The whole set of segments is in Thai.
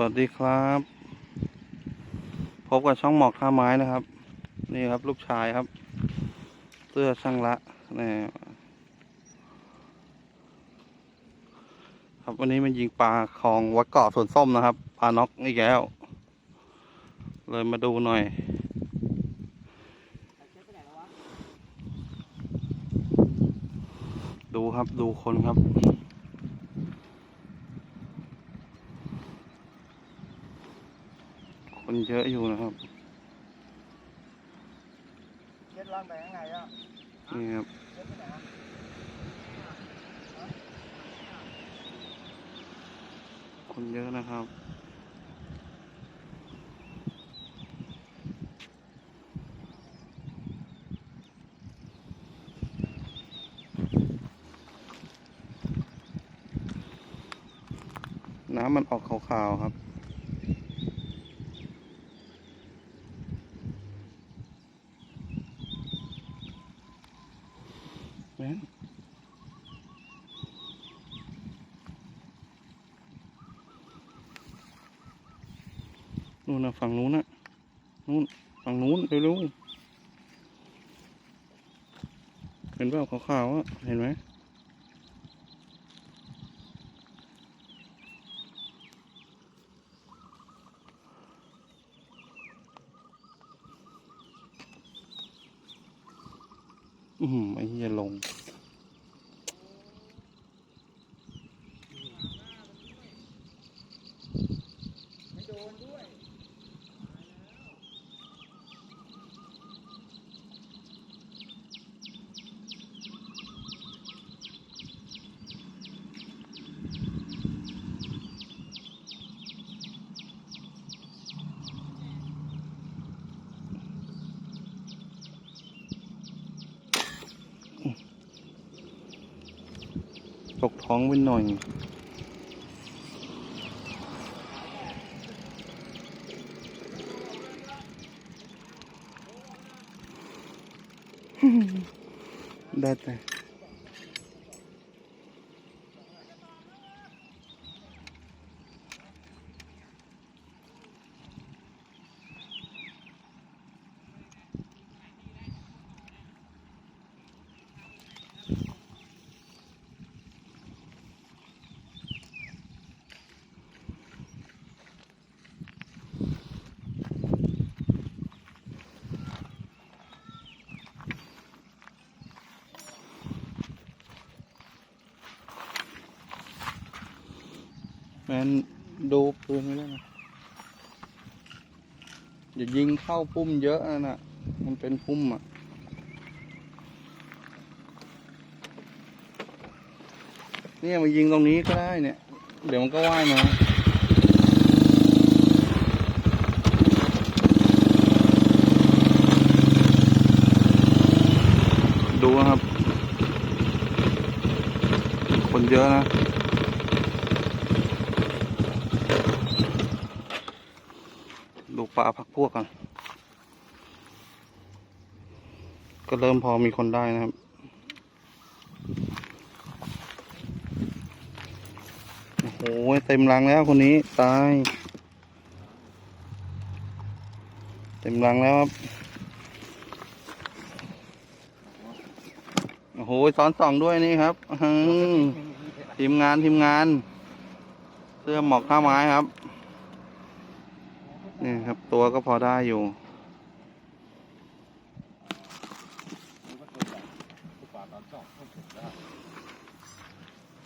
วัสดีครับ พบกับช่องหมอกท่าไม้นะครับ นี่ครับลูกชายครับเสื้อช่างละนี่ครับวันนี้มันยิงปลาคลองวัดเกาะสวนส้มนะครับปลาน็อกอีกแล้ว เลยมาดูหน่อยดูครับดูคนครับ คนเยอะอยู่นะครับเย็ดล่างไปข้างในอะนี่ครับเย็ดไปไหนอะคนเยอะนะครับน้ำมันออกขาวๆครับ นู่นนะฝั่งนู้นนะนู่นฝั่งนู้นเร็วๆเห็นเปล่าขาวๆอะเห็นไหมอืมไอ้เหี้ยลง ไม่โดนด้วย ตก ท้องไปหน่อย ได้แต่ แมนดูปืนไว้แล้นะอย่ายิงเข้าพุ่มเยอะนะน่ะ มันเป็นพุ่มอะเนี่ยมายิงตรงนี้ก็ได้เนี่ย เดี๋ยวมันก็ว่ายมาดูนะครับ คนเยอะนะ ดูปลา พักพวกกันก็เริ่มพอมีคนได้นะครับ โอ้โห เต็มรังแล้วคนนี้ตาย เต็มรังแล้วครับ โอ้โหซ้อนสองด้วยนี่ครับทีมงานทีมงาน เสื้อหมอกข้าไม้ครับ นี่ครับตัวก็พอได้อยู่ปลาตอนสองต้องถึงแล้ว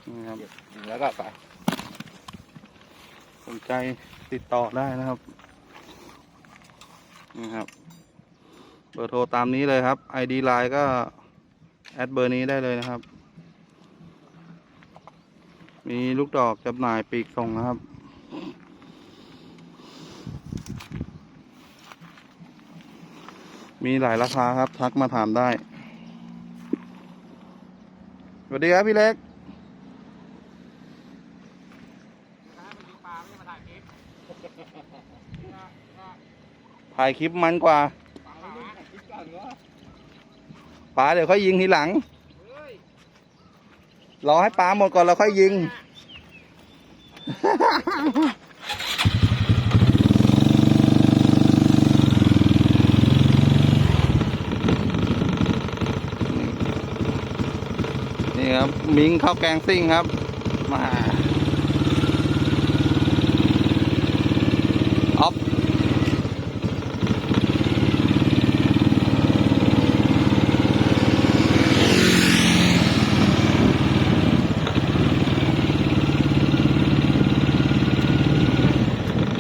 นี่ครับถึงแล้วก็ไปสนใจติดต่อได้นะครับนี่ครับ เบอร์โทรตามนี้เลยครับ ID Line ก็ แอดเบอร์นี้ได้เลยนะครับ มีลูกดอกจำหน่ายปีกส่งนะครับ มีหลายราคาครับ ทักมาถามได้ สวัสดีครับพี่เล็ก ถ่ายคลิปมันกว่าปลาเดี๋ยวค่อยยิงทีหลัง รอให้ปลาหมดก่อนแล้วค่อยยิง ครับมิงข้าวแกงซิ่งครับ มาออฟ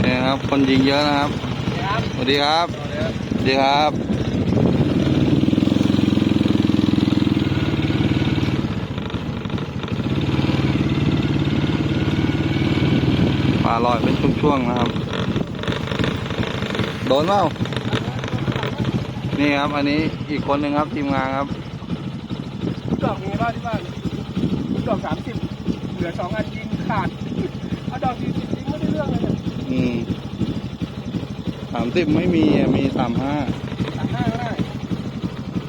นี่ครับ คนยิงเยอะนะครับ สวัสดีครับ สวัสดีครับ ป ลาลอยเป็นช่วงๆนะครับ โดนเปล่านี่ครับ อันนี้อีกคนหนึ่งครับทีมงานครับดอกมีบ้านที่บ้านดอกสามสิบเหลือสองอันยิงขาดเอาดอกสี่สิบยิงไม่ได้เรื่องเลยเนี่ยอืมสามสิบไม่มีอะมีสามห้าสามห้าก็ได้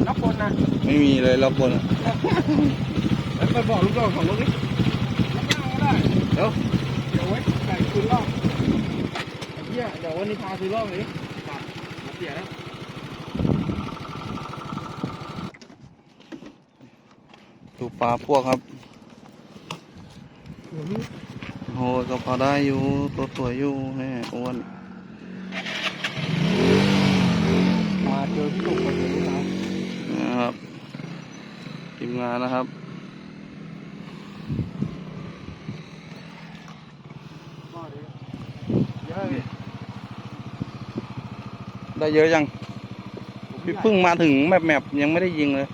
รับบนนะไม่มีเลยรอบบนอะ แล้วไปบอกลูกน้องของรถนี่รับหน้าก็ได้ เดี๋ยวเดี๋ยวไว้ใส่คืนรอบไอ้เหี้ยเดี๋ย ววันนี้พาคืนรอบเลยขาดมาเสียแล้วดูปลาพวกครับโหก็พอได้อยู่ตัวสวยอยู่แน่อ้วนมาเจอพี่ลูกคนนี้นะนะครับทีมงานนะครับ ก็ดีเยอะเลย ได้เยอะยัง พี่เพิ่งมาถึงแมปแมปยังไม่ได้ยิงเลย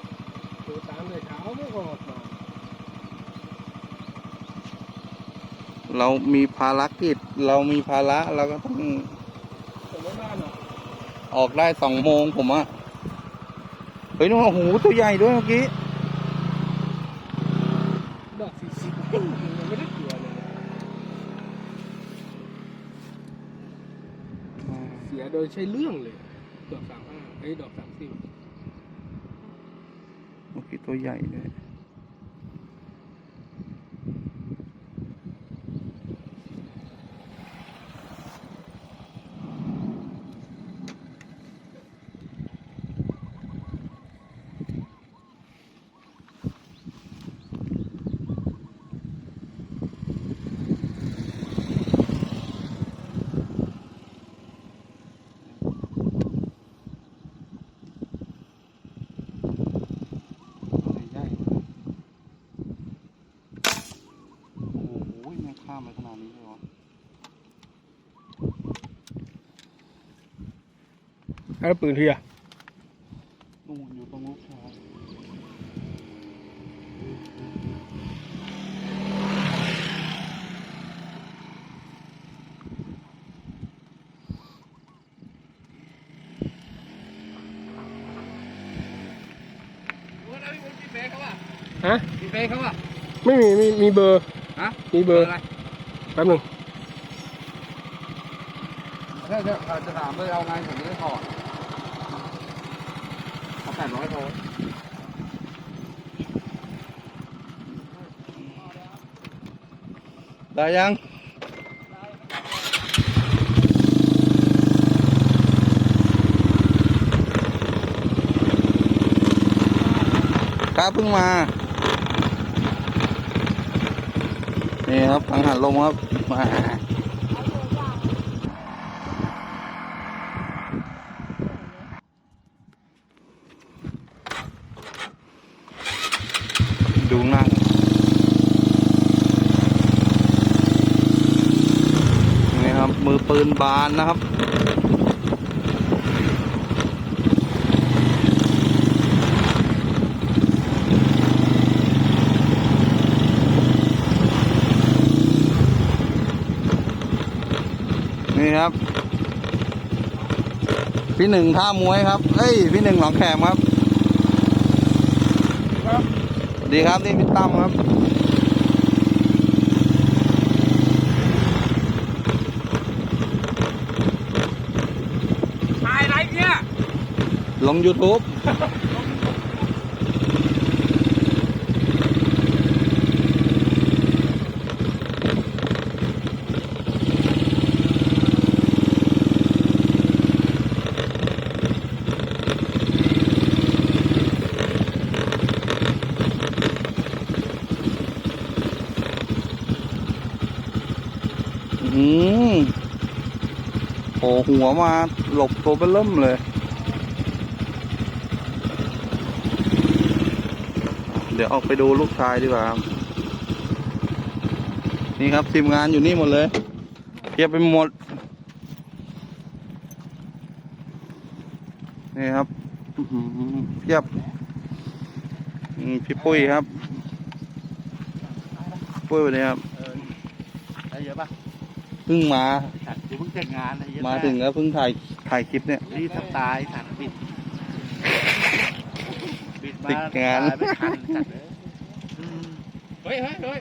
ดูตามเลยเช้าไม่ออกมาเรามีภารกิจ เรามีภาระเราก็ต้องอออกได้สองโมงผมอะเฮ้ยนู่นโอ้โหตัวใหญ่ด้วยเมื่อกี้ ดอกสี่สิบยังไม่ได้เกลือเลยเนี่ยเสียโดย ใช้เรื่องเลยดอกสามห้าไอ้ดอกสามสิบโอเคตัวใหญ่เลยตัวใหญ่เลยโอ้โหแม่งข้ามไปขนาดนี้เลยวะ แล้วปืนเทียนู่นอยู่ตรงลูกชายฮะมีเฟซเขาอะไม่มีมีมีเบอร์ฮะมีเบอร์อะไรแป๊บหนึ่งถ้าจะจะถามเลยเอาไงผมจะได้ถอด เอาแปดร้อยโทรได้ยังครับเพิ่งมานี่ครับกังหันลมครับมาดูหน้า นี่ครับ มือปืน บานนะครับ นี่ครับ พี่หนึ่งท่ามวยครับเอ้ย พี่หนึ่งหนองแขมครับครับ ดีครับ นี่พี่ตั้มครับ ลงยูทูบอืมโผล่หัวมาหลบตัวเป็นเริ่มเลย เดี๋ยวออกไปดูลูกชายดีกว่าครับนี่ครับทีมงานอยู่นี่หมดเลยเพียบไปหมด นี่ครับอื้อหือเพียบอืมพี่ปุ้ยครับ ปุ้ยวันนี้ครับได้เยอะปะเพิ่งมาฉันเพิ่งเสร็จงานไอ้เหี้ยมาถึงแล้วเพิ่งถ่ายถ่ายคลิปเนี่ยรีบทำตายฉันปิดปิดมา ติดงานตยไม่ทันจัดเลยอืมเฮ้ยเฮ้ยเฮ้ย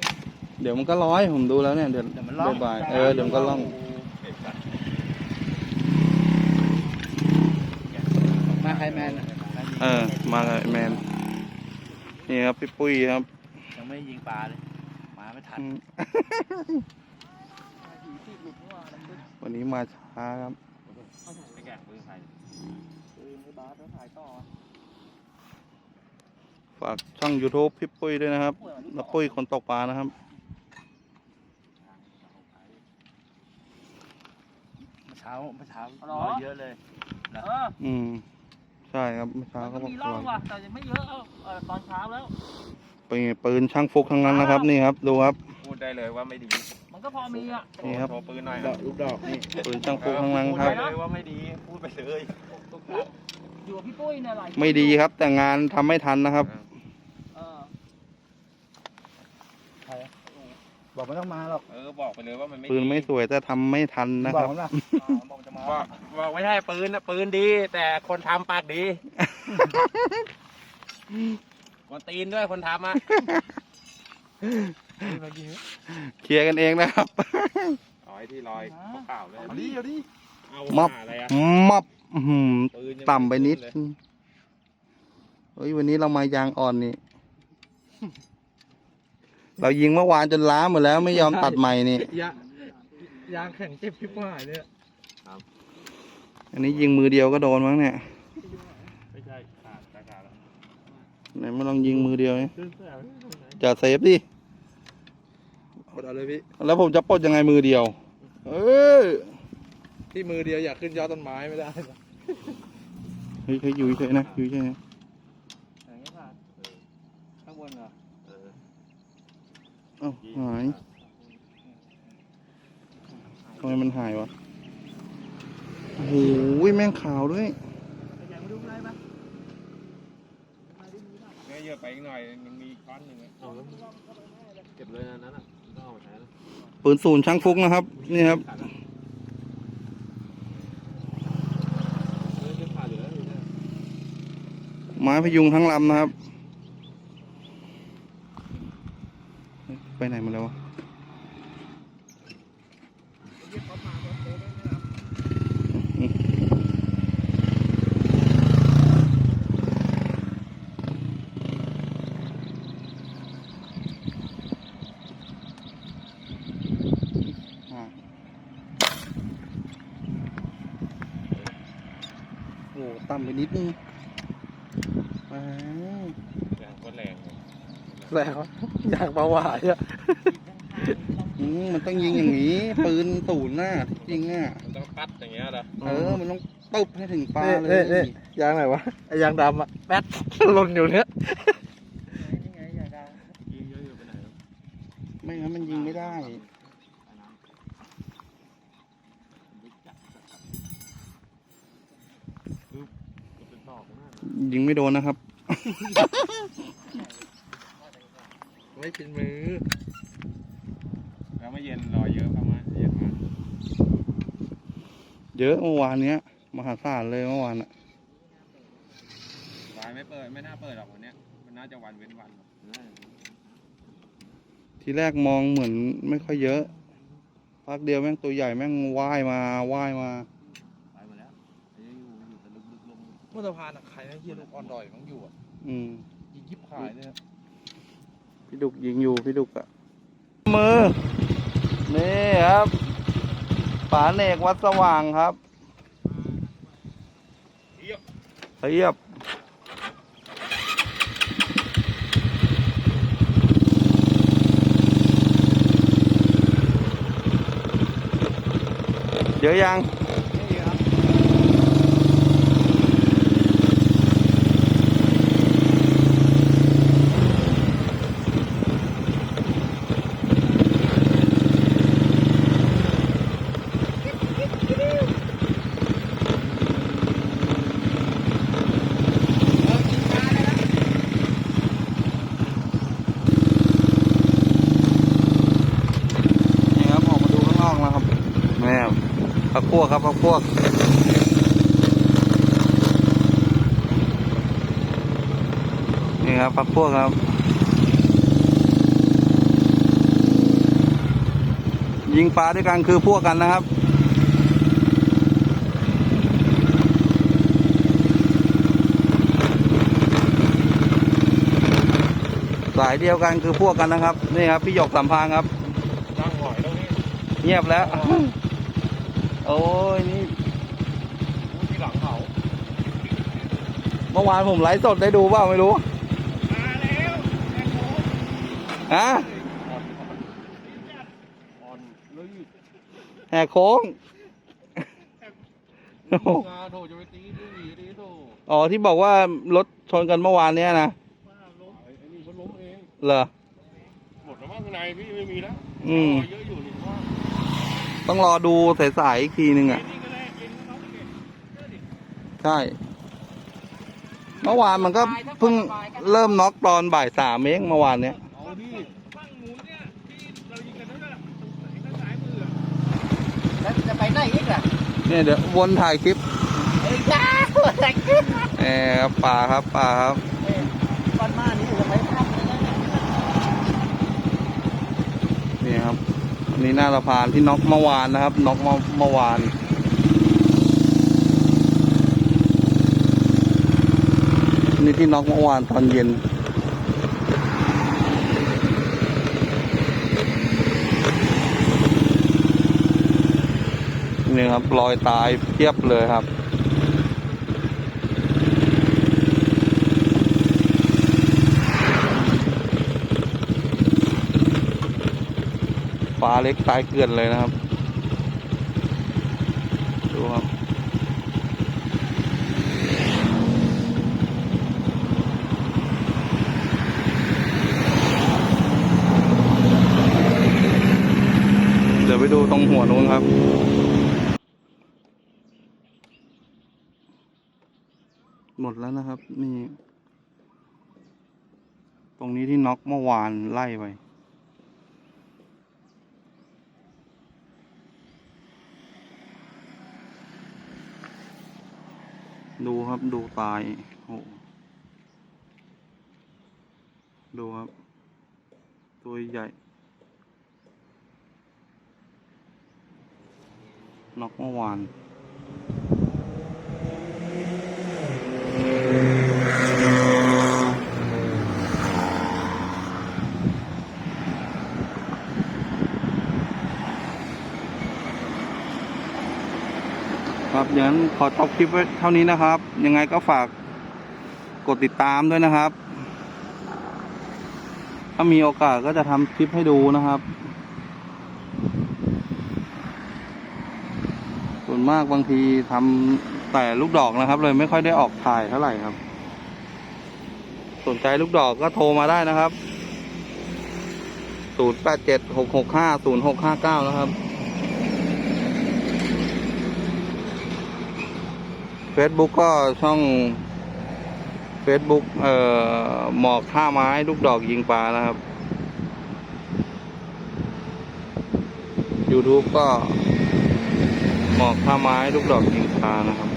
เดี๋ยวมันก็ร้อยผมดูแล้วเนี่ยเดี๋ยวเดี๋ยวมันล่อง บ่ายๆเออเดี๋ยวมันก็ล่อง มาใครแมนอะเออ มาเลยแมน นี่ครับพี่ปุ้ยครับยังไม่ยิงปลาเลยมาไม่ทันอืมวันนี้มาช้าครับไม่แก่ปืนใคร ปืนไอ้บาสแล้วถ่ายต่อฝากช่อง YouTube พี่ปุ้ยด้วยนะครับแล้วปุ้ยคนตกปลานะครับ เมื่อเช้าเมื่อเช้าร้อยเยอะเลย เอออืม ใช่ครับเมื่อเช้ามันก็ก็บอกมีสร่องวยว่ะแต่ยังไม่เยอะเอาเออตอนเช้าแล้วปืนปืนช่างฟุกทั้งนั้นนะครับ นี่ครับ ดูครับ พูดได้เลยว่าไม่ดีมันก็พอมีอะ นี่ครับ โชว์ปืนหน่อยดอกลูกดอกนี่ปืนช่างฟุกทั้งนั้นครับ พูดได้เลยว่าไม่ดีพูดไปเลยอยู่กับพี่ปุ้ยเนี่ยหลายไม่ดีครับ แต่งานทำไม่ทันนะครับ เออ บอกไม่ต้องมาหรอก เออบอกไปเลยว่ามันไม่ปืนไม่สวยแต่ทำไม่ทันนะบอคกรับ มันว่าบอกจะมาบอกบอกไม่ใช่ปืนนะปืนดี แต่คนทำปากดีคนตีนด้วยคนทำอะเคลียร์กันเองนะครับเอาไอ้ที่ลอยเปล่าๆเลยเอาดิเอาดิเอามับหาอะไรอะมับอื้อหือปืนยังต่ำไปนิดเลยเฮ้ยวันนี้เรามายางอ่อนนี่ เรายิงเมื่อวานจนล้าหมดแล้วไม่ยอมตัดใหม่นี่ ยางยางแข็งเจ็บพิบหายเนี่ยอันนี้ยิงมือเดียวก็โดนมั้งเนี่ยไม่ใช่ขาดขาดขาดแล้วไหนมาลองยิงมือเดียวนี่ขึ้นเสื้อจะเซฟดิกดเอาเลยพี่แล้วผมจะปลดยังไงมือเดียว เออที่มือเดียวอยากขึ้นยอดต้นไม้ไม่ได้หรอเฮ้ยเฮ้ยอยู่เฉยๆนะอยู่เฉยๆนะ อย่างนี้ค่ะข้างบนเหรอ เอ้าหายทำไมมันหายวะโอ้โหแม่งขาวด้วยอยากมาดูอะไรปะเนี่ยเยอะไปอีกหน่อยยังมีก้อนหนึ่งอะเก็บเลยนะนั้นอะต้องเอามาใช้นะปืนศูนย์ช่างฟุกนะครับ นี่ครับเออจะขาดอยู่แล้วอยู่เนี่ยไม้พยุงทั้งลำนะครับเฮ้ย ไปไหนมาแล้ววะอ่าโอ้ต่ำไปนิดนึงอ้าวแรงโคตรแรงเลย แล้วอยากเบาหวานอะอืมมันต้องยิงอย่างนี้ ปืนตูนย์น่ะที่จริงอะมันต้องปัดอย่างเงี้ยเหรอเออ มันต้องตบให้ถึงปลาเลนี่ย นี่ยางไหนวะไอ้ยางดำอะแป๊ดหล่นอยู่เนี้ยนี่ไงอยากได้ยิงเยอะอยู่ไปไหนแล้วไม่งั้นมันยิงไม่ได้เป็นตอกมากยิงไม่โดนนะครับ ไม่เป็นมือ แล้วไม่เย็นรอเยอะเข้ามาเย็นมาเยอะเมื่อวานเนี้ย มหาศาลเลยเมื่อวานอะวายไม่เปิดไม่น่าเปิดหรอกวันเนี้ยมันน่าจะวันเว้นวันทีแรกมองเหมือนไม่ค่อยเยอะพักเดียวแม่งตัวใหญ่แม่งว่ายมาว่ายมาไปหมดแล้วไอ้อยู่อยู่แต่ลึกๆลง เมื่อสะพานอะใครนะเฮียลูกออนดอยมันอยู่อะอืม ยิงยิบขายเลยนะ พี่ดุกยิงอยู่พี่ดุกอะมือ นี่ครับฝาเนกวัดสว่างครับเทียบเยอะยัง นี่ครับ นี่ครับออกมาดูข้างนอกนะครับแม่ พักพวกครับพักพวกนี่ครับพักพวกครับ ยิงปลาด้วยกันคือพวกกันนะครับสายเดียวกันคือพวกกันนะครับ นี่ครับ พี่หยกสัมพางครับนั่งหอยตรงนี้เงียบแล้ว โอ้ยนี่ที่หลังเขาเมื่อวานผมไลฟ์สดได้ดูเปล่าไม่รู้มาแล้วแอนโฮะอ่อนเลยแหกโค้งโอ้โหงาโถจะไปตีดีดีโถอ๋อที่บอกว่ารถชนกันเมื่อวานเนี้ยนะไอ้นี่เขาล้มเองเหรอหมดแล้วมั้งข้างในพี่ไม่มีแล้วอืมเยอะอยู่นี่ว่า ต้องรอดูสายๆอีกทีหนึ่งอะนี่ก็ได้กินก็น้องเด็กใช่ เมื่อวานมันก็เพิ่งเริ่มน็อกตอนบ่ายสามเองเมื่อวานเนี้ยเอาดิฝั่งหมูเนี่ยที่เรายิงกันนั่นแหละตรงไหนทางซ้ายมืออะแล้วจะไปไหนอีกล่ะเนี่ยเดี๋ยววนถ่ายคลิปเอ้ยจ้าอะไรขึ้นแหมครับป่าครับป่าครับวันมานี่จะไปทำอะไรนะ นี่ครับอั นนี้หน้าสะพานที่น็อกเมื่อวานนะครับน็อกเมื่อเมื่อวานนี่ที่น็อกเมื่อวานตอนเย็น นี่ครับรอยตายเทียบเลยครับ เล็กตายเกลื่อนเลยนะครับ ดูครับเดี๋ยวไปดูตรงหัวนู้นครับ หมดแล้วนะครับ นี่ ตรงนี้ที่น็อกเมื่อวานไล่ไป ดูครับดูตายโอ้โหดูครับ ตัวใหญ่น็อกเมื่อวาน ครับอย่า งั้นขอจบคลิปไว้เท่านี้นะครับ ยังไงก็ฝากกดติดตามด้วยนะครับ ถ้ามีโอกาสก็จะทำคลิปให้ดูนะครับ ส่วนมากบางทีทำแต่ลูกดอกนะครับ เลยไม่ค่อยได้ออกถ่ายเท่าไหร่ครับ สนใจลูกดอกก็โทรมาได้นะครับศูนย์แปดเจ็ดหกหกห้าศูนย์หกห้าเก้านะครับ Facebook ก็ช่อง Facebook เอ่อหมอกท่าไม้ลูกดอกยิงปลานะครับ YouTube ก็หมอกท่าไม้ลูกดอกยิงปลานะครับ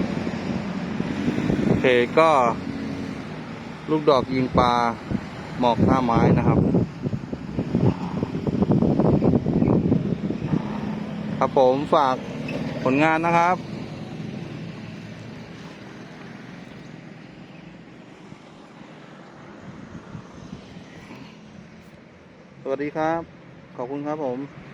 เพจก็ ลูกดอกยิงปลาหมอกท่าไม้นะครับครับผมฝากผลงานนะครับ สดีครับ ขอบคุณครับผม